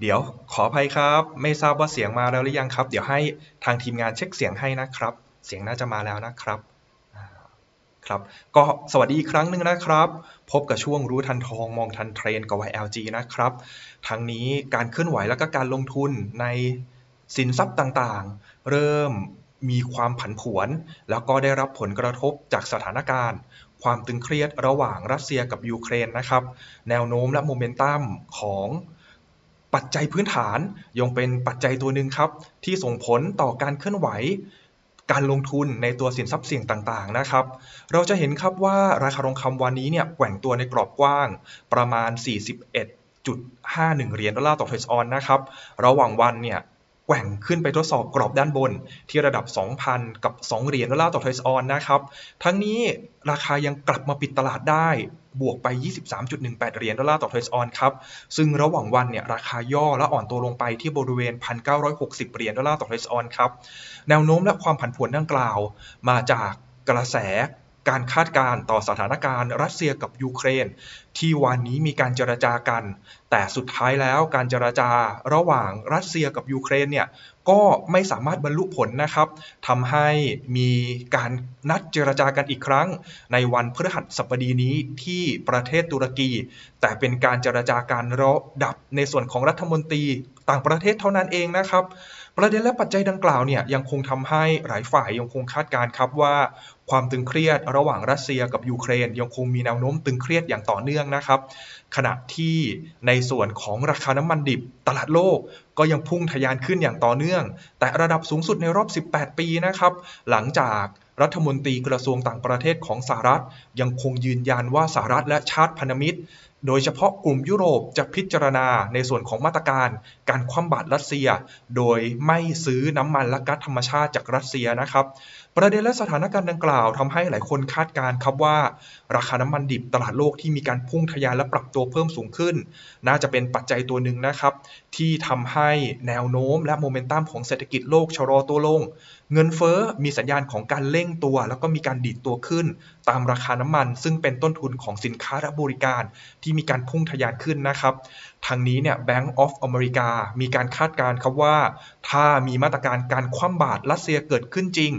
เดี๋ยวขออภัยครับ ไม่ทราบว่าเสียงมาแล้วหรือยังครับ เดี๋ยวให้ทางทีมงานเช็คเสียงให้นะครับ เสียงน่าจะมาแล้วนะครับครับก็สวัสดีอีกครั้งหนึ่งนะครับ พบกับช่วงรู้ทันทองมองทันเทรนกับ YLG นะครับ ทั้งนี้การเคลื่อนไหวและก็การลงทุนในสินทรัพย์ต่างๆ เริ่มมีความผันผวน แล้วก็ได้รับผลกระทบจากสถานการณ์ ความตึงเครียดระหว่างรัสเซียกับยูเครนนะครับ แนวโน้มและโมเมนตัมของ ปัจจัยพื้นฐานยังเป็นปัจจัยตัวหนึ่งครับ ที่ส่งผลต่อการเคลื่อนไหว การลงทุนในตัวสินทรัพย์เสี่ยงต่างๆนะครับ เราจะเห็นครับว่าราคาทองคำวันนี้เนี่ยแกว่งตัวในกรอบกว้างประมาณ 41.51 เหรียญดอลลาร์ต่อเทรซออนนะครับ ระหว่างวันเนี่ย แกว่งขึ้นไปทดสอบกรอบด้านบนที่ระดับ 2,000 กับ 2 เหรียญดอลลาร์ต่อเทรซออนนะครับ ทั้งนี้ราคายังกลับมาปิดตลาดได้บวกไป 23.18 เหรียญดอลลาร์ต่อเทรซออนครับ ซึ่งระหว่างวันเนี่ยราคาย่อและอ่อนตัวลงไปที่บริเวณ 1,960 เหรียญดอลลาร์ต่อเทรซออนครับ แนวโน้มและความผันผวนดังกล่าว มาจากกระแส การคาดการณ์ต่อสถานการณ์รัสเซียกับยูเครน ที่วันนี้มีการเจรจากัน แต่สุดท้ายแล้วการเจรจาระหว่างรัสเซียกับยูเครนเนี่ยก็ไม่สามารถบรรลุผลนะครับทำให้มีการนัดเจรจากันอีกครั้ง ในวันพฤหัสบดีนี้ที่ประเทศตุรกี แต่เป็นการเจรจาการระดับในส่วนของรัฐมนตรีต่างประเทศเท่านั้นเองนะครับ ประเด็นและปัจจัยดังกล่าวเนี่ยยังคงทำให้หลายฝ่ายยังคงคาดการณ์ครับว่าความตึงเครียดระหว่างรัสเซียกับยูเครน ยังคงมีแนวโน้มตึงเครียดอย่างต่อเนื่องนะครับ ขณะที่ในส่วนของราคาน้ำมันดิบตลาดโลกก็ยังพุ่งทะยานขึ้นอย่างต่อเนื่อง แต่ระดับสูงสุดในรอบ 18 ปีนะครับ หลังจากรัฐมนตรีกระทรวงต่างประเทศของสหรัฐ ยังคงยืนยันว่าสหรัฐและชาติพันธมิตร โดยเฉพาะกลุ่มยุโรปจะพิจารณาในส่วนของมาตรการการคว่ำบาตรรัสเซีย โดยไม่ซื้อน้ำมันและก๊าซธรรมชาติจากรัสเซียนะครับ ประเด็นและสถานการณ์ดังกล่าวทำให้หลายคนคาดการณ์ครับว่าราคาน้ำมันดิบตลาดโลกที่มีการพุ่งทะยานและปรับตัวเพิ่มสูงขึ้น น่าจะเป็นปัจจัยตัวหนึ่งนะครับ ที่ทำให้แนวโน้มและโมเมนตัมของเศรษฐกิจโลกชะลอตัวลง เงินเฟ้อมีสัญญาณของการเร่งตัว แล้วก็มีการดีดตัวขึ้น ตามราคาน้ำมัน ซึ่งเป็นต้นทุนของสินค้าและบริการที่มีการพุ่งทะยานขึ้นนะครับทางนี้เนี่ย Bank of America มีการคาดการณ์ครับว่า ถ้ามีมาตรการการคว่ำบาตรรัสเซียเกิดขึ้นจริง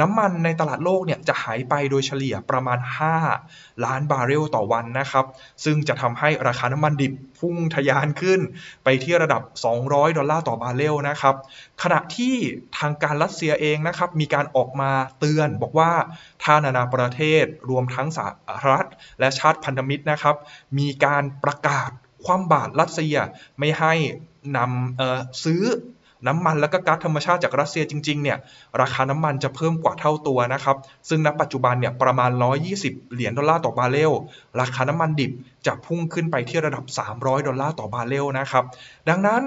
น้ำมันในตลาดโลกเนี่ยจะหายไปโดยเฉลี่ยประมาณ 5ล้านบาร์เรลต่อวันนะครับ ซึ่งจะทำให้ราคาน้ำมันดิบพุ่งทะยานขึ้น ไปที่ระดับ 200 ดอลลาร์ต่อบาร์เรลนะครับ ขณะที่ทางการรัสเซียเองนะครับ มีการออกมาเตือนบอกว่าถ้านานาประเทศรวมทั้งสหรัฐและชาติพันธมิตรนะครับ มีการประกาศคว่ำบาตรรัสเซียไม่ให้นำซื้อ น้ำมันและก็ก๊าซธรรมชาติจากรัสเซียจริงๆเนี่ยราคาน้ำมันจะเพิ่มกว่าเท่าตัวนะครับ ซึ่งณปัจจุบันเนี่ยประมาณ 120 เหรียญดอลลาร์ต่อบาร์เรลราคาน้ำมันดิบจะพุ่งขึ้นไปที่ระดับ 300 ดอลลาร์ต่อบาร์เรลนะครับดังนั้น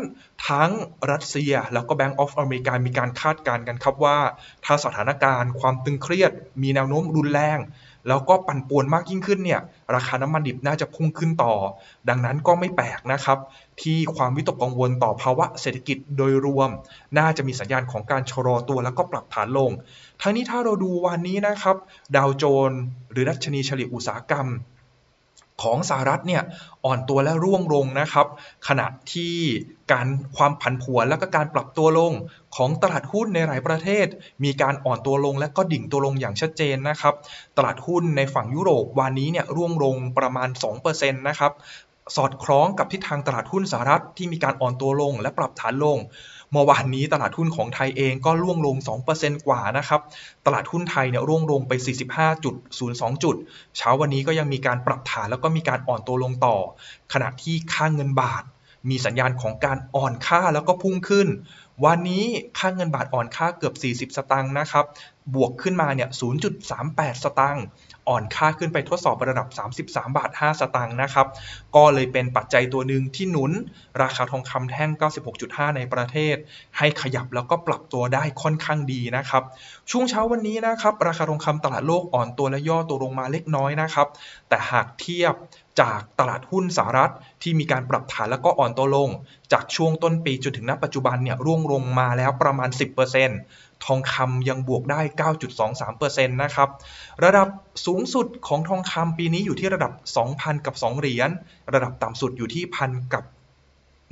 ทั้งรัสเซียแล้วก็ Bank of America มีการคาดการณ์กันครับว่า ถ้าสถานการณ์ความตึงเครียดมีแนวโน้มรุนแรง แล้วก็ปั่นป่วนมากยิ่งขึ้นเนี่ยราคาน้ำมันดิบน่าจะพุ่งขึ้นต่อ ดังนั้นก็ไม่แปลกนะครับ ที่ความวิตกกังวลต่อภาวะเศรษฐกิจโดยรวม น่าจะมีสัญญาณของการชะลอตัวแล้วก็ปรับฐานลง ทั้งนี้ถ้าเราดูวันนี้นะครับดาวโจนส์หรือดัชนีเฉลี่ยอุตสาหกรรม ของสหรัฐเนี่ยอ่อนตัวและร่วงลงนะครับ ขณะที่การความผันผวนและก็การปรับตัวลงของตลาดหุ้นในหลายประเทศ มีการอ่อนตัวลงและก็ดิ่งตัวลงอย่างชัดเจนนะครับ ตลาดหุ้นในฝั่งยุโรปวันนี้เนี่ยร่วงลงประมาณ 2%นะครับสอดคล้องกับทิศทางตลาดหุ้นสหรัฐที่มีการอ่อนตัวลงและปรับฐานลง เมื่อวานนี้ตลาดหุ้นของไทยเองก็ร่วงลง 2%กว่านะครับ ตลาดหุ้นไทยเนี่ยร่วงลงไป 45.02 จุด เช้าวันนี้ก็ยังมีการปรับฐานแล้วก็มีการอ่อนตัวลงต่อ ขณะที่ค่าเงินบาท มีสัญญาณของการอ่อนค่าแล้วก็พุ่งขึ้น วันนี้ค่าเงินบาทอ่อนค่าเกือบ 40 สตางค์นะครับ บวกขึ้นมาเนี่ย 0.38 สตางค์ อ่อนค่าขึ้นไปทดสอบระดับ 33 บาท 5 สตางค์นะครับ ก็เลยเป็นปัจจัยตัวหนึ่งที่หนุน ราคาทองคำแท่ง 96.5 ในประเทศ ให้ขยับแล้วก็ปรับตัวได้ค่อนข้างดีนะครับ ช่วงเช้าวันนี้นะครับ ราคาทองคำตลาดโลกอ่อนตัวและย่อตัวลงมาเล็กน้อยนะครับ แต่หากเทียบจากตลาดหุ้นสหรัฐที่มีการปรับฐานแล้วก็อ่อนตัวลง จากช่วงต้นปีจนถึงณปัจจุบันเนี่ยร่วงลงมาแล้วประมาณ 10% ทองคำยังบวกได้ 9.23%นะครับ ระดับสูงสุดของทองคำปีนี้อยู่ที่ระดับ 2,000 กับ 2 เหรียญ ระดับต่ำสุดอยู่ที่พันกับ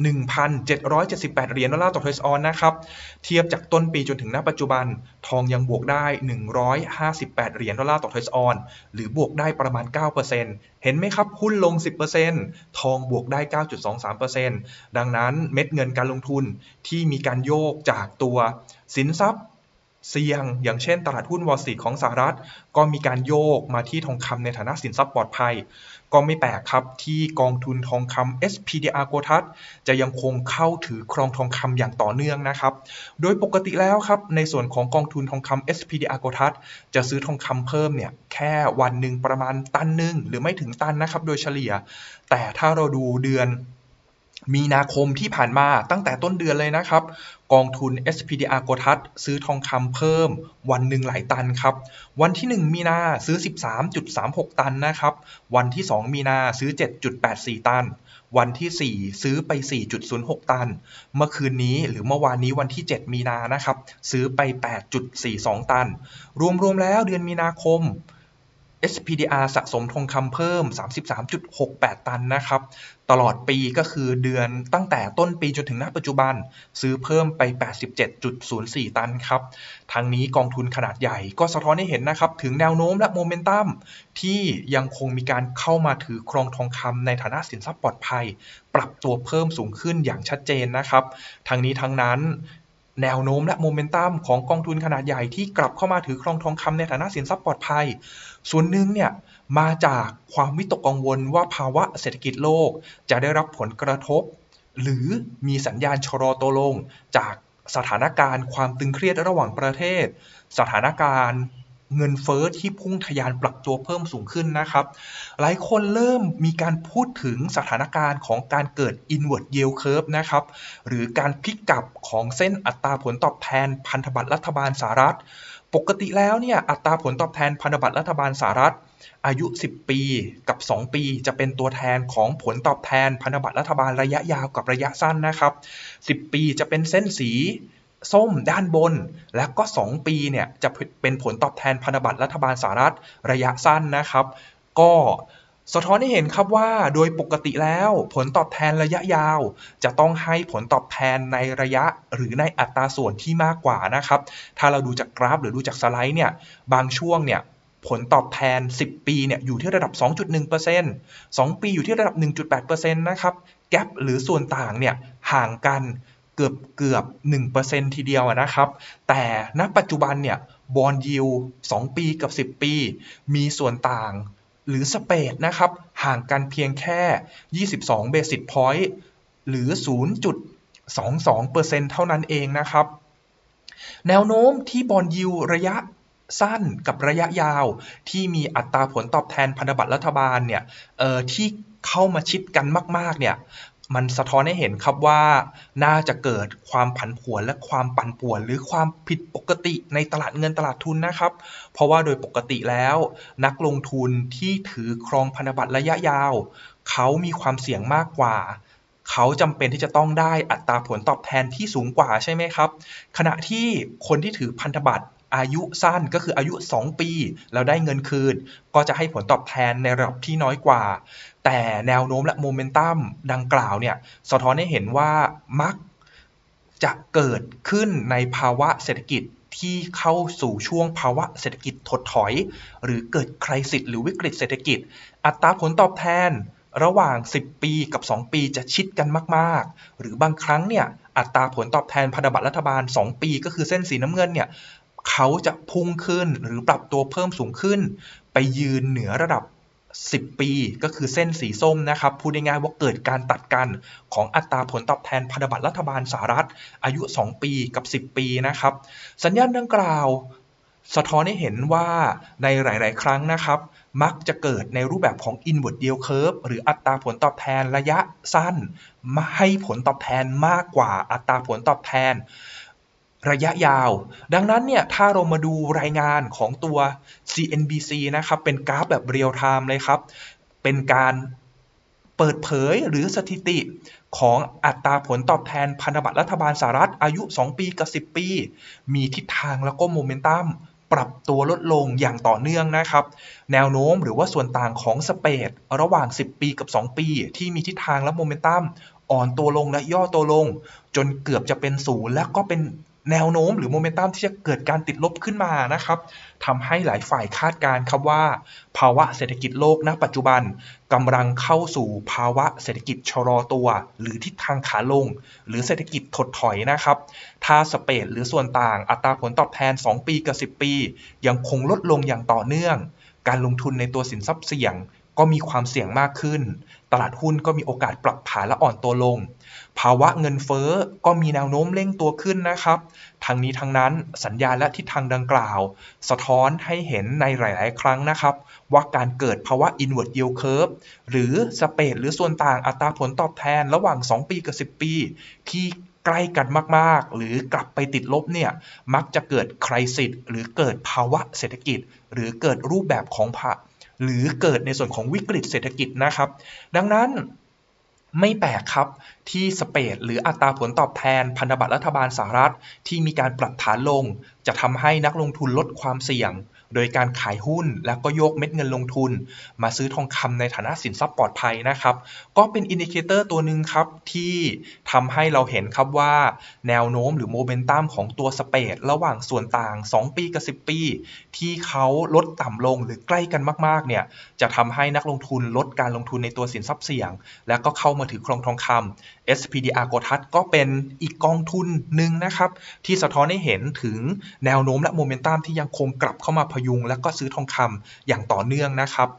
1,778 เหรียญดอลลาร์ต่อทอยส์ออนนะครับ เทียบจากต้นปีจนถึงณปัจจุบัน ทองยังบวกได้ 158 เหรียญดอลลาร์ต่อทอยส์ออน หรือบวกได้ประมาณ 9%เห็นไหมครับ หุ้นลง 10%ทองบวกได้ 9.23%ดังนั้นเม็ดเงินการลงทุนที่มีการโยกจากตัวสินทรัพย์ เสี่ยง อย่างเช่น ตลาดหุ้นวอลซีของสหรัฐ ก็มีการโยกมาที่ทองคำในฐานะสินทรัพย์ปลอดภัย ก็ไม่แปลกครับที่กองทุนทองคำ SPDR โกทัสจะยังคงเข้าถือครองทองคำอย่างต่อเนื่องนะครับ โดยปกติแล้วครับ ในส่วนของกองทุนทองคำ SPDR โกทัสจะซื้อทองคำเพิ่มเนี่ยแค่วันหนึ่งประมาณตันหนึ่งหรือไม่ถึงตันนะครับ โดยเฉลี่ย แต่ถ้าเราดูเดือน มีนาคมที่ผ่านมาตั้งแต่ต้นเดือนเลยนะครับ กองทุน SPDR โกทัสซื้อทองคำเพิ่มวันหนึ่งหลายตันครับ วันที่ 1 มีนาซื้อ 13.36 ตันนะครับ วันที่ 2 มีนาซื้อ 7.84 ตัน วันที่ 4 ซื้อไป 4.06 ตัน เมื่อคืนนี้หรือเมื่อวานนี้วันที่ 7 มีนานะครับ ซื้อไป 8.42 ตัน รวมๆแล้วเดือนมีนาคม SPDR สะสมทองคำเพิ่ม 33.68 ตันนะครับ ตลอดปีก็คือเดือนตั้งแต่ต้นปีจนถึงณปัจจุบัน ซื้อเพิ่มไป 87.04 ตันครับ ทางนี้กองทุนขนาดใหญ่ก็สะท้อนให้เห็นนะครับ ถึงแนวโน้มและโมเมนตัมที่ยังคงมีการเข้ามาถือครองทองคำในฐานะสินทรัพย์ปลอดภัย ปรับตัวเพิ่มสูงขึ้นอย่างชัดเจนนะครับ ทางนี้ทั้งนั้น แนวโน้มและโมเมนตัมของกองทุนขนาดใหญ่ที่กลับเข้ามาถือครองทองคำในฐานะสินทรัพย์ปลอดภัย ส่วนหนึ่งเนี่ยมาจากความวิตกกังวลว่าภาวะเศรษฐกิจโลกจะได้รับผลกระทบ หรือมีสัญญาณชะลอตัวลง จากสถานการณ์ความตึงเครียดระหว่างประเทศ สถานการณ์ เงินเฟอ้อที่พุ่งทะยานปรับตัวเพิ่มสูงขึ้นนะครับ หลายคนเริ่มมีการพูดถึงสถานการณ์ของการเกิด inward yield curve นะครับ หรือการพลิกกลับของเส้นอัตราผลตอบแทนพันธบัตรรัฐบาลสหรัฐ ปกติแล้วเนี่ยอัตราผลตอบแทนพันธบัตรรัฐบาลสหรัฐ อายุ 10 ปีกับ 2 ปี จะเป็นตัวแทนของผลตอบแทนพันธบัตรรัฐบาลระยะยาวกับระยะสั้นนะครับ 10 ปีจะเป็นเส้นสี ส้มด้านบน และก็ 2 ปีเนี่ยจะเป็นผลตอบแทนพันธบัตรรัฐบาลสหรัฐระยะสั้นนะครับ ก็สะท้อนให้เห็นครับว่าโดยปกติแล้วผลตอบแทนระยะยาว จะต้องให้ผลตอบแทนในระยะหรือในอัตราส่วนที่มากกว่านะครับ ถ้าเราดูจากกราฟหรือดูจากสไลด์เนี่ยบางช่วงเนี่ยผลตอบแทน 10 ปีเนี่ยอยู่ที่ระดับ 2.1% 2 ปีอยู่ที่ระดับ 1.8%นะครับ แกลบหรือส่วนต่างเนี่ยห่างกัน เกือบเกือบ1%ทีเดียวนะครับ แต่ณปัจจุบันเนี่ยบอลยิว2 ปีกับ 10 ปี มีส่วนต่างหรือสเปดนะครับ ห่างกันเพียงแค่ 22 เบสิ s พอยต์หรือ 0.22%เท่านั้นเองนะครับ แนวโน้มที่บอลยิวระยะสั้นกับระยะยาวที่มีอัตราผลตอบแทนพันธบัตรรัฐบาลเนี่ยที่เข้ามาชิดกันมาก ๆ เนี่ย มันสะท้อนให้เห็นครับว่าน่าจะเกิดความผันผวนและความปั่นป่วน หรือความผิดปกติในตลาดเงินตลาดทุนนะครับ เพราะว่าโดยปกติแล้ว นักลงทุนที่ถือครองพันธบัตรระยะยาว เขามีความเสี่ยงมากกว่า เขาจำเป็นที่จะต้องได้อัตราผลตอบแทนที่สูงกว่าใช่ไหมครับ ขณะที่คนที่ถือพันธบัตร อายุสั้นก็คืออายุ 2 ปี แล้วได้เงินคืน ก็จะให้ผลตอบแทนในระดับที่น้อยกว่า แต่แนวโน้มและโมเมนตัมดังกล่าวเนี่ยสะท้อนให้เห็นว่ามักจะเกิดขึ้นในภาวะเศรษฐกิจที่เข้าสู่ช่วงภาวะเศรษฐกิจถดถอย หรือเกิดคริสิตหรือวิกฤตเศรษฐกิจ อัตราผลตอบแทนระหว่าง 10 ปีกับ 2 ปีจะชิดกันมากๆ หรือบางครั้งเนี่ยอัตราผลตอบแทนพันธบัตรรัฐบาล 2 ปีก็คือเส้นสีน้ำเงินเนี่ย เขาจะพุ่งขึ้นหรือปรับตัวเพิ่มสูงขึ้น ไปยืนเหนือระดับ 10 ปีก็คือเส้นสีส้มนะครับพูดง่ายๆว่าเกิดการตัดกันของอัตราผลตอบแทนพันธบัตรรัฐบาลสหรัฐ อายุ 2 ปีกับ 10 ปีนะครับ สัญญาณดังกล่าว สะท้อนให้เห็นว่าในหลาย ๆ ครั้งนะครับ มักจะเกิดในรูปแบบของ inward yield curve หรืออัตราผลตอบแทนระยะสั้นมาให้ผลตอบแทนมากกว่าอัตราผลตอบแทน ระยะยาว ดังนั้นเนี่ยถ้าเรามาดูรายงานของตัว CNBC นะครับ เป็นกราฟแบบเรียลไทม์เลยครับ เป็นการเปิดเผยหรือสถิติของอัตราผลตอบแทนพันธบัตรรัฐบาลสหรัฐอายุ 2 ปีกับ 10 ปี มีทิศทางแล้วก็โมเมนตัมปรับตัวลดลงอย่างต่อเนื่องนะครับ แนวโน้มหรือว่าส่วนต่างของสเปดระหว่าง 10 ปีกับ 2 ปี ที่มีทิศทางและโมเมนตัมอ่อนตัวลงและย่อตัวลง จนเกือบจะเป็นศูนย์และก็เป็น แนวโน้มหรือโมเมนตัมที่จะเกิดการติดลบขึ้นมานะครับทำให้หลายฝ่ายคาดการ์ครับว่า ภาวะเศรษฐกิจโลกณ ปัจจุบันกำลังเข้าสู่ภาวะเศรษฐกิจชะลอตัว หรือทิศทางขาลง หรือเศรษฐกิจถดถอยนะครับ ถ้าสเปดหรือส่วนต่างอัตราผลตอบแทน 2 ปีกับ 10 ปี ยังคงลดลงอย่างต่อเนื่อง การลงทุนในตัวสินทรัพย์เสี่ยง ก็มีความเสี่ยงมากขึ้น ตลาดหุ้นก็มีโอกาสปรับฐานและอ่อนตัวลง ภาวะเงินเฟ้อก็มีแนวโน้มเร่งตัวขึ้นนะครับ ทั้งนี้ทั้งนั้นสัญญาณและทิศทางดังกล่าว สะท้อนให้เห็นในหลาย ๆ ครั้งนะครับ ว่าการเกิดภาวะ inward yield curve หรือสเปดหรือส่วนต่างอัตราผลตอบแทนระหว่าง 2 ปีกับ 10 ปี ที่ใกล้กันมาก ๆ หรือกลับไปติดลบเนี่ย มักจะเกิดคริสิตหรือเกิดภาวะเศรษฐกิจ หรือเกิดรูปแบบของภา หรือเกิดในส่วนของวิกฤตเศรษฐกิจนะครับ ดังนั้นไม่แปลกครับที่สเปดหรืออัตราผลตอบแทนพันธบัตรรัฐบาลสหรัฐ ที่มีการปรับฐานลง จะทำให้นักลงทุนลดความเสี่ยง โดยการขายหุ้นแล้วก็โยกเม็ดเงินลงทุน มาซื้อทองคำในฐานะสินทรัพย์ปลอดภัยนะครับ ก็เป็นอินดิเคเตอร์ตัวหนึ่งครับ ที่ทำให้เราเห็นครับว่าแนวโน้มหรือโมเมนตัมของตัวสเปดระหว่างส่วนต่าง 2 ปีกับ 10 ปี ที่เขาลดต่ำลงหรือใกล้กันมากๆเนี่ยจะทำให้นักลงทุนลดการลงทุนในตัวสินทรัพย์เสี่ยง แล้วก็เข้ามาถือครองทองคำ SPDR โกทัสก็เป็นอีกกองทุนหนึ่งนะครับที่สะท้อนให้เห็นถึงแนวโน้มและโมเมนตัมที่ยังคงกลับเข้ามาพยุง และก็ซื้อทองคำอย่างต่อเนื่องนะครับ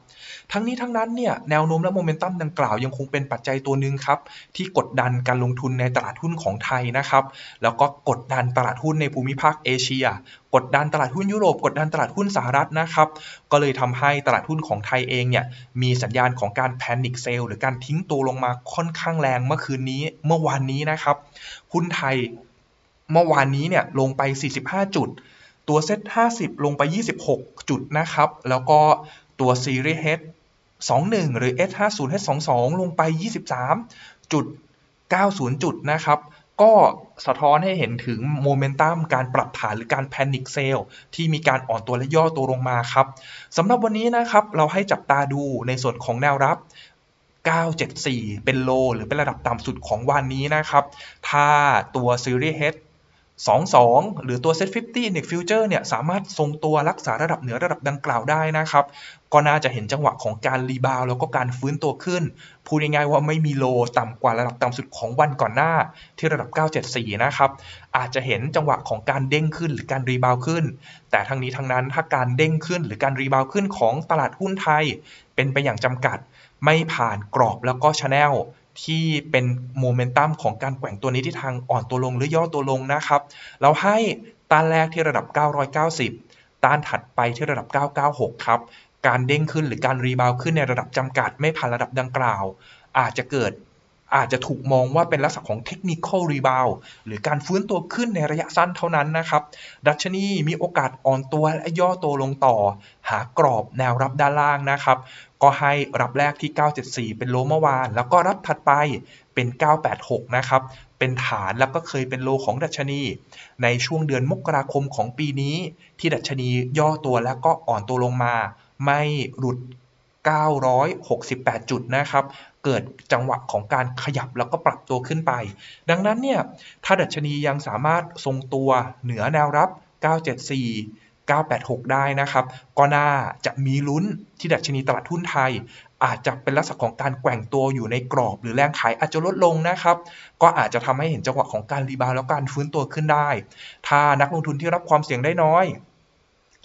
ทั้งนี้ทั้งนั้นเนี่ยแนวโน้มและโมเมนตัมดังกล่าวยังคงเป็นปัจจัยตัวหนึ่งครับที่กดดันการลงทุนในตลาดหุ้นของไทยนะครับแล้วก็กดดันตลาดหุ้นในภูมิภาคเอเชีย กดดันตลาดหุ้นยุโรป กดดันตลาดหุ้นสหรัฐนะครับก็เลยทำให้ตลาดหุ้นของไทยเองเนี่ยมีสัญญาณของการแพนิคเซลหรือการทิ้งตัวลงมาค่อนข้างแรงเมื่อคืนนี้เมื่อวานนี้นะครับหุ้นไทยเมื่อวานนี้เนี่ยลงไป 45 จุด ตัวเซ็ต50 ลงไป 26 จุดนะครับ แล้วก็ตัวซีรีส์ H 21 หรือ S50 H22 ลงไป 23 จุด 90 จุดนะครับ ก็สะท้อนให้เห็นถึงโมเมนตัมการปรับฐานหรือการแพนิคเซลที่มีการอ่อนตัวและย่อตัวลงมาครับสำหรับวันนี้นะครับเราให้จับตาดูในส่วนของแนวรับ 974 เป็นโล หรือเป็นระดับต่ำสุดของวันนี้นะครับ ถ้าตัวซีรีส์ H 22 หรือตัว Set 50 Index Future เนี่ยสามารถทรงตัวรักษาระดับเหนือระดับดังกล่าวได้นะครับ ก็น่าจะเห็นจังหวะของการรีบาวแล้วก็การฟื้นตัวขึ้น พูดง่ายๆว่าไม่มีโลต่ำกว่าระดับต่ำสุดของวันก่อนหน้าที่ระดับ 974 นะครับ อาจจะเห็นจังหวะของการเด้งขึ้นหรือการรีบาวขึ้น แต่ทั้งนี้ทั้งนั้นถ้าการเด้งขึ้นหรือการรีบาวขึ้นของตลาดหุ้นไทย เป็นไปอย่างจำกัด ไม่ผ่านกรอบแล้วก็ชแนล ที่เป็นโมเมนตัมของการแกว่งตัวนี้ที่ทางอ่อนตัวลงหรือย่อตัวลงนะครับ เราให้ต้านแรกที่ระดับ 990 ต้านถัดไปที่ระดับ 996 ครับ การเด้งขึ้นหรือการรีบาวขึ้นในระดับจำกัดไม่ผ่านระดับดังกล่าว อาจจะเกิด อาจจะถูกมองว่าเป็นลักษณะของเทคนิคอลรีบาวหรือการฟื้นตัวขึ้นในระยะสั้นเท่านั้นนะครับ ดัชนีมีโอกาสอ่อนตัวและย่อตัวลงต่อ หากรอบแนวรับด้านล่างนะครับ ก็ให้รับแรกที่ 974 เป็นโลเมื่อวาน แล้วก็รับถัดไปเป็น 986 นะครับ เป็นฐานแล้วก็เคยเป็นโลของดัชนี ในช่วงเดือนมกราคมของปีนี้ ที่ดัชนีย่อตัวแล้วก็อ่อนตัวลงมา ไม่หลุด968 จุดนะครับ เกิดจังหวะของการขยับแล้วก็ปรับตัวขึ้นไป ดังนั้นเนี่ยถ้าดัชนียังสามารถทรงตัวเหนือแนวรับ 974 986 ได้นะครับ ก็น่าจะมีลุ้นที่ดัชนีตลาดหุ้นไทย อาจจะเป็นลักษณะของการแกว่งตัวอยู่ในกรอบหรือแรงขายอาจจะลดลงนะครับ ก็อาจจะทำให้เห็นจังหวะของการรีบาวแล้วการฟื้นตัวขึ้นได้ ถ้านักลงทุนที่รับความเสี่ยงได้น้อย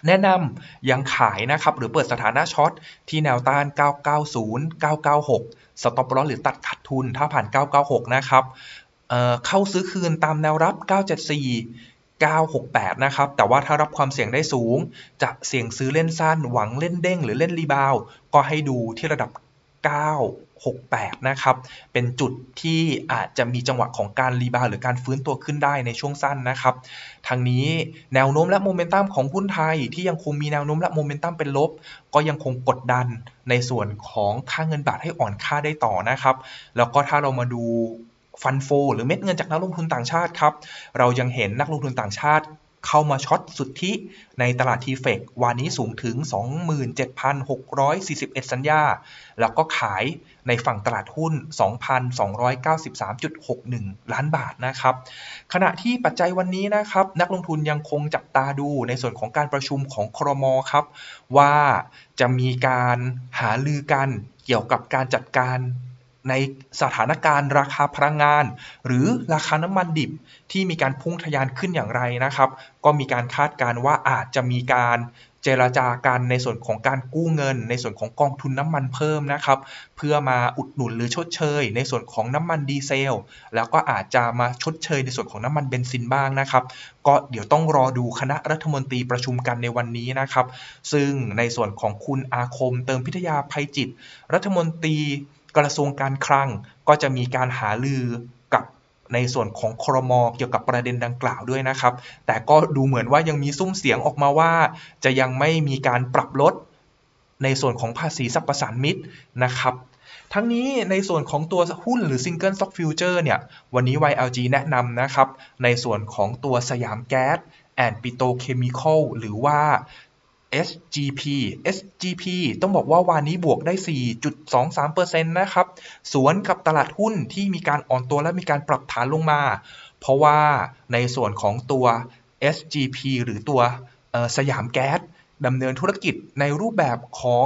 แนะนำยังขายนะครับ หรือเปิดสถานะช็อตที่แนวต้าน 990 996 สต็อปลอสหรือตัดขาดทุนถ้าผ่าน 996 นะครับเเข้าซื้อคืนตามแนวรับ 974 968 นะครับ แต่ว่าถ้ารับความเสี่ยงได้สูง จะเสี่ยงซื้อเล่นสั้น หวังเล่นเด้ง หรือเล่นรีบาว ก็ให้ดูที่ระดับ 9 68 นะครับ เป็นจุดที่อาจจะมีจังหวะของการรีบาวหรือการฟื้นตัวขึ้นได้ในช่วงสั้นนะครับ ทางนี้แนวโน้มและโมเมนตัมของหุ้นไทยที่ยังคงมีแนวโน้มและโมเมนตัมเป็นลบ ก็ยังคงกดดันในส่วนของค่าเงินบาทให้อ่อนค่าได้ต่อนะครับ แล้วก็ถ้าเรามาดูฟันโฟหรือเม็ดเงินจากนักลงทุนต่างชาติครับ เรายังเห็นนักลงทุนต่างชาติ เข้ามาช็อตสุทธิในตลาดทีเฟกวันนี้สูงถึง 27,641 สัญญา แล้วก็ขายในฝั่งตลาดหุ้น 2,293.61 ล้านบาทนะครับ ขณะที่ปัจจัยวันนี้นะครับ นักลงทุนยังคงจับตาดูในส่วนของการประชุมของครมครับ ว่าจะมีการหาลือกันเกี่ยวกับการจัดการ ในสถานการณ์ราคาพลังงาน หรือราคาน้ำมันดิบที่มีการพุ่งทะยานขึ้นอย่างไรนะครับ ก็มีการคาดการ์ว่าอาจจะมีการเจรจากันในส่วนของการกู้เงิน ในส่วนของกองทุนน้ำมันเพิ่มนะครับ เพื่อมาอุดหนุนหรือชดเชย ในส่วนของน้ำมันดีเซล แล้วก็อาจจะมาชดเชยในส่วนของน้ำมันเบนซินบ้างนะครับ ก็เดี๋ยวต้องรอดูคณะรัฐมนตรีประชุมกันในวันนี้นะครับ ซึ่งในส่วนของคุณอาคมเติมพิทยาภัยจิต รัฐมนตรี กระทรวงการคลังก็จะมีการหาลือกับในส่วนของครมเกี่ยวกับประเด็นดังกล่าวด้วยนะครับ แต่ก็ดูเหมือนว่ายังมีซุ้มเสียงออกมาว่า จะยังไม่มีการปรับลดในส่วนของภาษีสรรพสานมิตรนะครับ ทั้งนี้ในส่วนของตัวหุ้นหรือ Single Stock Future เนี่ย วันนี้ YLG แนะนำนะครับ ในส่วนของตัวสยามแก๊สแอนด์ปิโตเคมีคอลหรือว่า SGP SGP ต้องบอกว่าวันนี้บวกได้ 4.23%นะครับ สวนกับตลาดหุ้นที่มีการอ่อนตัวและมีการปรับฐานลงมา เพราะว่าในส่วนของตัว SGP หรือตัวสยามแก๊สดำเนินธุรกิจในรูปแบบของ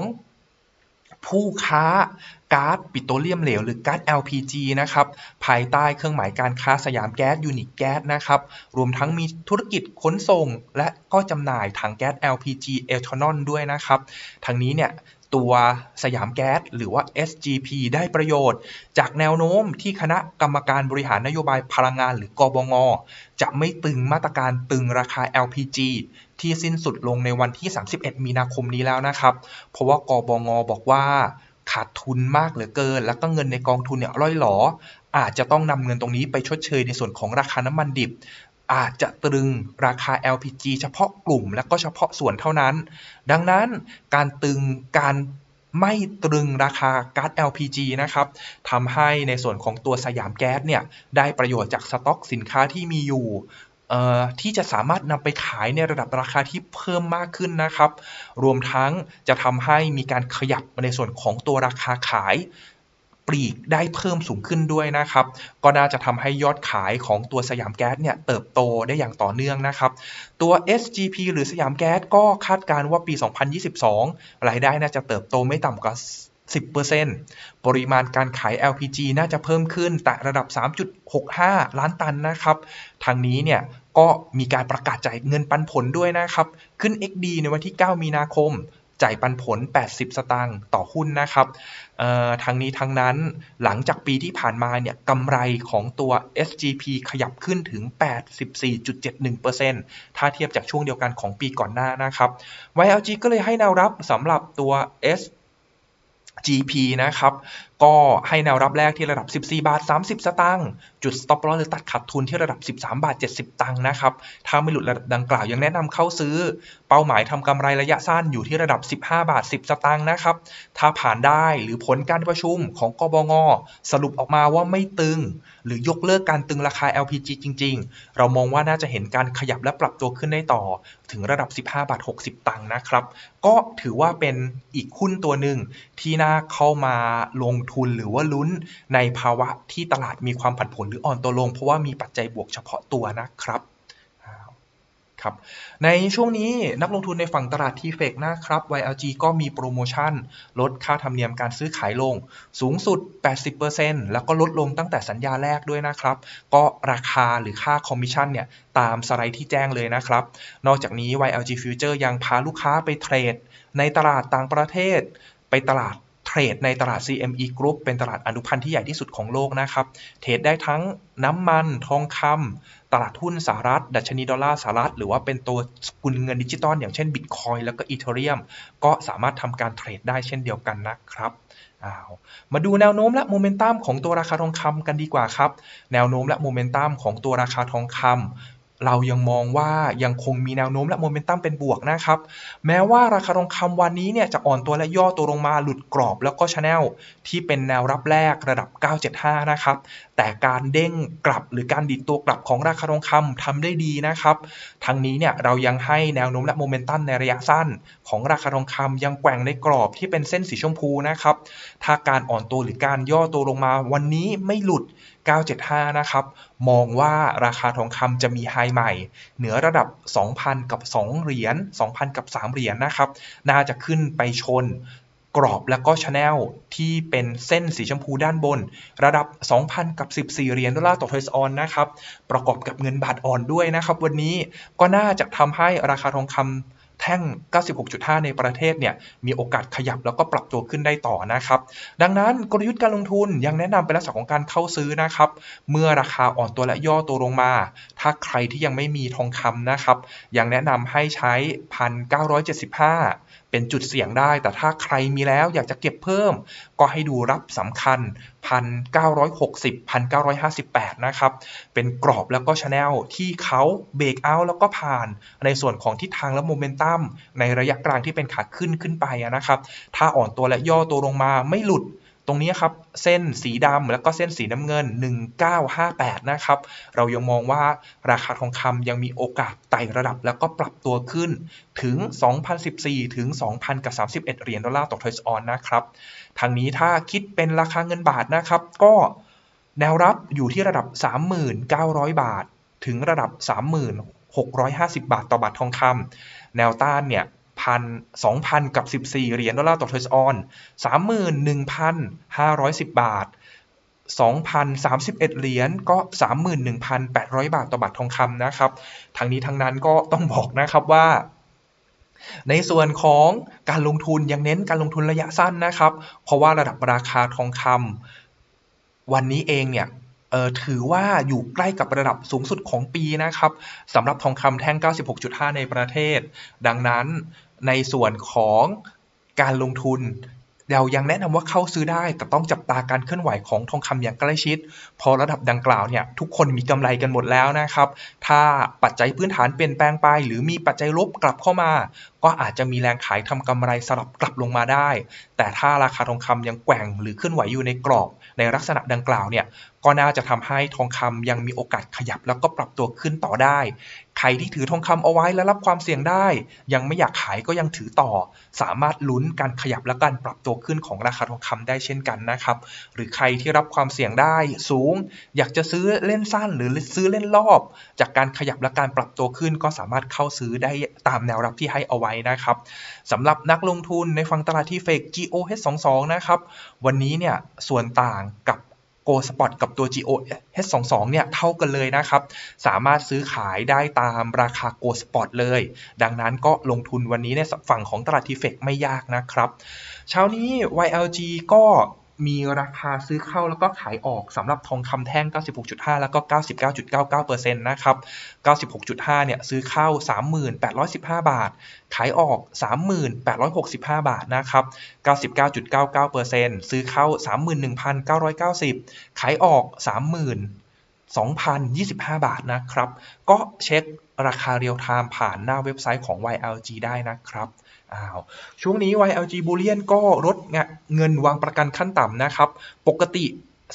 ผู้ค้าก๊าซปิโตรเลียมเหลวหรือก๊าซ LPG นะครับภายใต้เครื่องหมายการค้าสยามแก๊สยูนิคแก๊สนะครับรวมทั้งมีธุรกิจขนส่ง และก็จำหน่ายถังแก๊ส LPG เอทานอลด้วยนะครับทางนี้เนี่ยตัวสยามแก๊สหรือว่า SGP ได้ประโยชน์ จากแนวโน้มที่คณะกรรมการบริหารนโยบายพลังงานหรือ กบง จะไม่ตึงมาตรการตึงราคา LPG ที่สิ้นสุดลงในวันที่ 31 มีนาคมนี้แล้วนะครับ เพราะว่ากบงบอกว่าขาดทุนมากเหลือเกิน แล้วก็เงินในกองทุนเนี่ยร่อยหลอ อาจจะต้องนำเงินตรงนี้ไปชดเชยในส่วนของราคาน้ำมันดิบ อาจจะตรึงราคา LPG เฉพาะกลุ่ม และก็เฉพาะส่วนเท่านั้น ดังนั้นการตึงการไม่ตรึงราคาก๊าซ LPG นะครับทำให้ในส่วนของตัวสยามแก๊สเนี่ยได้ประโยชน์จากสต็อกสินค้าที่มีอยู่ ที่จะสามารถนำไปขายในระดับราคาที่เพิ่มมากขึ้นนะครับ รวมทั้งจะทำให้มีการขยับในส่วนของตัวราคาขายปลีกได้เพิ่มสูงขึ้นด้วยนะครับ ก็น่าจะทำให้ยอดขายของตัวสยามแก๊สเนี่ยเติบโตได้อย่างต่อเนื่องนะครับ ตัว SGP หรือสยามแก๊สก็คาดการณ์ว่าปี 2022 รายได้น่าจะเติบโตไม่ต่ำกว่า 10%ปริมาณการขาย LPG น่าจะเพิ่มขึ้นแต่ระดับ 3.65 ล้านตันนะครับ ทางนี้เนี่ยก็มีการประกาศจ่ายเงินปันผลด้วยนะครับ ขึ้น XD ในวันที่ 9 มีนาคม จ่ายปันผล 80 สตางค์ต่อหุ้นนะครับทางนี้ทางนั้นหลังจากปีที่ผ่านมาเนี่ยกำไรของตัว SGP ขยับขึ้นถึง 84.71%ถ้าเทียบจากช่วงเดียวกันของปีก่อนหน้านะครับ YLG ก็เลยให้แนวรับสำหรับตัว S GP นะครับ ก็ให้แนวรับแรกที่ระดับ 14 บาท 30 สตางค์ จุด stop loss หรือตัดขาดทุนที่ระดับ 13 บาท 70 ตังค์นะครับ ถ้าไม่หลุดระดับดังกล่าวยังแนะนำเข้าซื้อ เป้าหมายทำกำไรระยะสั้นอยู่ที่ระดับ 15 บาท 10 สตางค์นะครับ ถ้าผ่านได้หรือผลการประชุมของกบง สรุปออกมาว่าไม่ตึง หรือยกเลิกการตึงราคา LPG จริง ๆ เรามองว่าน่าจะเห็นการขยับและปรับตัวขึ้นได้ต่อ ถึงระดับ 15 บาท 60 ตังค์นะครับ ก็ถือว่าเป็นอีกหุ้นตัวหนึ่งที่น่าเข้ามาลงทุนหรือว่าลุ้นในภาวะที่ตลาดมีความผันผวนหรืออ่อนตัวลง เพราะว่ามีปัจจัยบวกเฉพาะตัวนะครับครับในช่วงนี้นักลงทุนในฝั่งตลาดทีเฟกนะครับ YLG ก็มีโปรโมชั่น ลดค่าธรรมเนียมการซื้อขายลง สูงสุด 80%แล้วก็ลดลงตั้งแต่สัญญาแรกด้วยนะครับ ก็ราคาหรือค่าคอมมิชชั่นเนี่ยตามสไลด์ที่แจ้งเลยนะครับ นอกจากนี้ YLG Future ยังพาลูกค้าไปเทรด ในตลาดต่างประเทศ ไปตลาด รดในตลาด CME Group เป็นตลาดอนุพันธ์ที่ใหญ่ที่สุดของโลกนะครับ เทรดได้ทั้งน้ำมัน ทองคำ ตลาดหุ้นสหรัฐ ดัชนีดอลลาร์สหรัฐ หรือว่าเป็นตัวสกุลเงินดิจิตอลอย่างเช่นบิตคอยแล้วก็อีเทเรียมก็สามารถทำการเทรดได้เช่นเดียวกันนะครับมาดูแนวโน้มและโมเมนตัมของตัวราคาทองคำกันดีกว่าครับ แนวโน้มและโมเมนตัมของตัวราคาทองคำ เรายังมองว่ายังคงมีแนวโน้มและโมเมนตัมเป็นบวกนะครับ แม้ว่าราคาทองคำวันนี้เนี่ยจะอ่อนตัวและย่อตัวลงมาหลุดกรอบแล้วก็ชแนลที่เป็นแนวรับแรกระดับ 975 นะครับ แต่การเด้งกลับหรือการดิดตัวกลับของราคาทองคำทำได้ดีนะครับ ทั้งนี้เนี่ยเรายังให้แนวโน้มและโมเมนตัมในระยะสั้น ของราคาทองคำยังแกว่งในกรอบที่เป็นเส้นสีชมพูนะครับ ถ้าการอ่อนตัวหรือการย่อตัวลงมาวันนี้ไม่หลุด975 นะครับ มองว่าราคาทองคำจะมีไฮใหม่ เหนือระดับ 2,000 กับ 2 เหรียญ 2,000 กับ 3 เหรียญนนะครับ น่าจะขึ้นไปชนกรอบแล้วก็ชแนลที่เป็นเส้นสีชมพูด้านบน ระดับ 2,000 กับ 14 เหรียญดอลลาร์ต่อทอยส์ออนนะครับ ประกอบกับเงินบาทอ่อนด้วยนะครับ วันนี้ก็น่าจะทำให้ราคาทองคำ แท่ง 96.5 ในประเทศเนี่ยมีโอกาสขยับแล้วก็ปรับตัวขึ้นได้ต่อนะครับ ดังนั้นกลยุทธ์การลงทุนยังแนะนำเป็นลักษณะของการเข้าซื้อนะครับ เมื่อราคาอ่อนตัวและย่อตัวลงมา ถ้าใครที่ยังไม่มีทองคำนะครับ ยังแนะนำให้ใช้ 1,975 เป็นจุดเสี่ยงได้ แต่ถ้าใครมีแล้วอยากจะเก็บเพิ่ม ก็ให้ดูรับสำคัญ 1,960 1,958 นะครับ เป็นกรอบแล้วก็ชแนลที่เขาเบรกเอาแล้วก็ผ่าน ในส่วนของทิศทางและโมเมนตัมในระยะกลางที่เป็นขาขึ้นขึ้นไปนะครับ ถ้าอ่อนตัวและย่อตัวลงมาไม่หลุด ตรงนี้ครับ เส้นสีดำแล้วก็เส้นสีน้ำเงิน 1958 นะครับ เรายังมองว่าราคาทองคำยังมีโอกาสไต่ระดับแล้วก็ปรับตัวขึ้นถึง 2014 ถึง 2,031 เหรียญดอลลาร์ต่อทอยส์ออนนะครับทางนี้ถ้าคิดเป็นราคาเงินบาทนะครับ ก็แนวรับอยู่ที่ระดับ 3,900 บาท ถึงระดับ 3,650 บาทต่อบาททองคำแนวต้านเนี่ย พันสองพันกับสิบสี่เหรียญดอลลาร์ต่อทสออนสามหมื่นหนึ่งพันห้าร้อยสิบบาทสองพันสามสิบเหรียญก็สามหมื่นหนึ่งพันแปดร้อยบาทต่อบาททองคำนะครับทางนี้ทางนั้นก็ต้องบอกนะครับว่า ในส่วนของการลงทุนยังเน้นการลงทุนระยะสั้นนะครับ เพราะว่าระดับราคาทองคำวันนี้เองเนี่ย ถือว่าอยู่ใกล้กับระดับสูงสุดของปีนะครับสำหรับทองคำแท่ง 96.5 ในประเทศ ดังนั้นในส่วนของการลงทุน เรายังแนะนำว่าเข้าซื้อได้ แต่ต้องจับตาการเคลื่อนไหวของทองคำอย่างใกล้ชิด พอระดับดังกล่าวเนี่ยทุกคนมีกำไรกันหมดแล้วนะครับ ถ้าปัจจัยพื้นฐานเปลี่ยนแปลงไป หรือมีปัจจัยลบกลับเข้ามา ก็อาจจะมีแรงขายทำกำไรสลับกลับลงมาได้ แต่ถ้าราคาทองคำยังแกว่งหรือเคลื่อนไหวอยู่ในกรอบ ในลักษณะดังกล่าวเนี่ยก็น่าจะทำให้ทองคำยังมีโอกาสขยับแล้วก็ปรับตัวขึ้นต่อได้ ใครที่ถือทองคำเอาไว้และรับความเสี่ยงได้ ยังไม่อยากขายก็ยังถือต่อ สามารถลุ้นการขยับและการปรับตัวขึ้นของราคาทองคำได้เช่นกันนะครับ หรือใครที่รับความเสี่ยงได้สูง อยากจะซื้อเล่นสั้นหรือซื้อเล่นรอบ จากการขยับและการปรับตัวขึ้น ก็สามารถเข้าซื้อได้ตามแนวรับที่ให้เอาไว้นะครับสำหรับนักลงทุนในฝั่งตลาดที่เฟก GOH22 นะครับวันนี้เนี่ยส่วนต่างกับ Go Spot กับตัว Go H22 เนี่ยเท่ากันเลยนะครับ สามารถซื้อขายได้ตามราคา Go Spot เลย ดังนั้นก็ลงทุนวันนี้ในฝั่งของตลาดทีเฟกไม่ยากนะครับ เช้านี้ YLG ก็ มีราคาซื้อเข้าแล้วก็ขายออกสำหรับทองคำแท่ง 96.5 แล้วก็ 99.99%นะครับ 96.5 เนี่ยซื้อเข้า 3815 บาท ขายออก 3865 บาทนะครับ 99.99%ซื้อเข้า 31,990 ขายออก 30,000 2,025 บาทนะครับ ก็เช็คราคาเรียลไทม์ผ่านหน้าเว็บไซต์ของ YLG ได้นะครับ อ้าว ช่วงนี้ YLG Bullion ก็ลดเงินวางประกันขั้นต่ำนะครับ ปกติ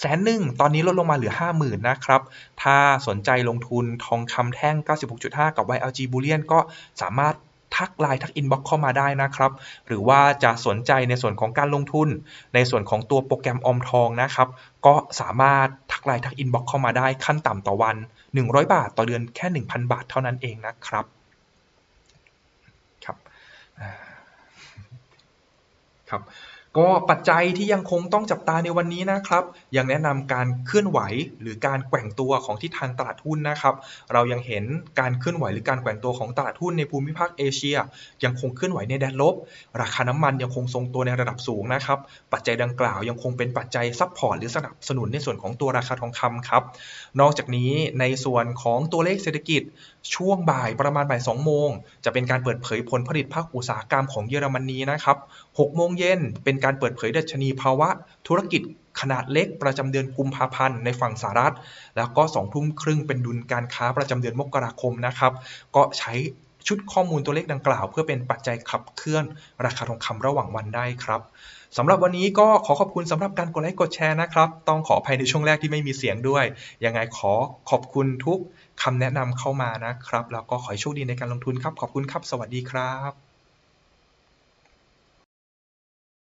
แสนหนึ่งตอนนี้ลดลงมาเหลือ 50,000 นะครับ ถ้าสนใจลงทุนทองคำแท่ง 96.5 กับ YLG Bullion ก็สามารถทักไลน์ทักอินบ็อกเข้ามาได้นะครับ หรือว่าจะสนใจในส่วนของการลงทุน ในส่วนของตัวโปรแกรมออมทองนะครับ ก็สามารถทักไลน์ทักอินบ็อกเข้ามาได้ขั้นต่ำต่อวัน 100 บาทต่อเดือนแค่ 1,000 บาทเท่านั้นเองนะครับครับ ครับก็ปัจจัยที่ยังคงต้องจับตาในวันนี้นะครับ ยังแนะนำการเคลื่อนไหวหรือการแกว่งตัวของทิศทางตลาดหุ้นนะครับ เรายังเห็นการเคลื่อนไหวหรือการแกว่งตัวของตลาดหุ้นในภูมิภาคเอเชีย ยังคงเคลื่อนไหวในแดนลบ ราคาน้ำมันยังคงทรงตัวในระดับสูงนะครับ ปัจจัยดังกล่าวยังคงเป็นปัจจัยซับพอร์ตหรือสนับสนุนในส่วนของตัวราคาทองคำครับ นอกจากนี้ในส่วนของตัวเลขเศรษฐกิจช่วงบ่ายประมาณบ่าย2โมง จะเป็นการเปิดเผยผลผลิตภาคอุตสาหกรรมของเยอรมนีนะครับ6โมงเย็นเป็นการเปิดเผยดัชนีภาวะ ธุรกิจขนาดเล็กประจำเดือนกุมภาพันธ์ในฝั่งสหรัฐ แล้วก็2ทุ่มครึ่งเป็นดุลการค้าประจำเดือนมกราคมนะครับ ก็ใช้ชุดข้อมูลตัวเลขดังกล่าว เพื่อเป็นปัจจัยขับเคลื่อน ราคาทองคำระหว่างวันได้ครับสำหรับวันนี้ก็ขอขอบคุณสำหรับการกดไลค์กดแชร์นะครับ ต้องขออภัยในช่วงแรกที่ไม่มีเสียงด้วย ยังไงขอขอบคุณทุก คำแนะนำเข้ามานะครับ แล้วก็ขอให้โชคดีในการลงทุนครับ ขอบคุณครับ สวัสดีครับ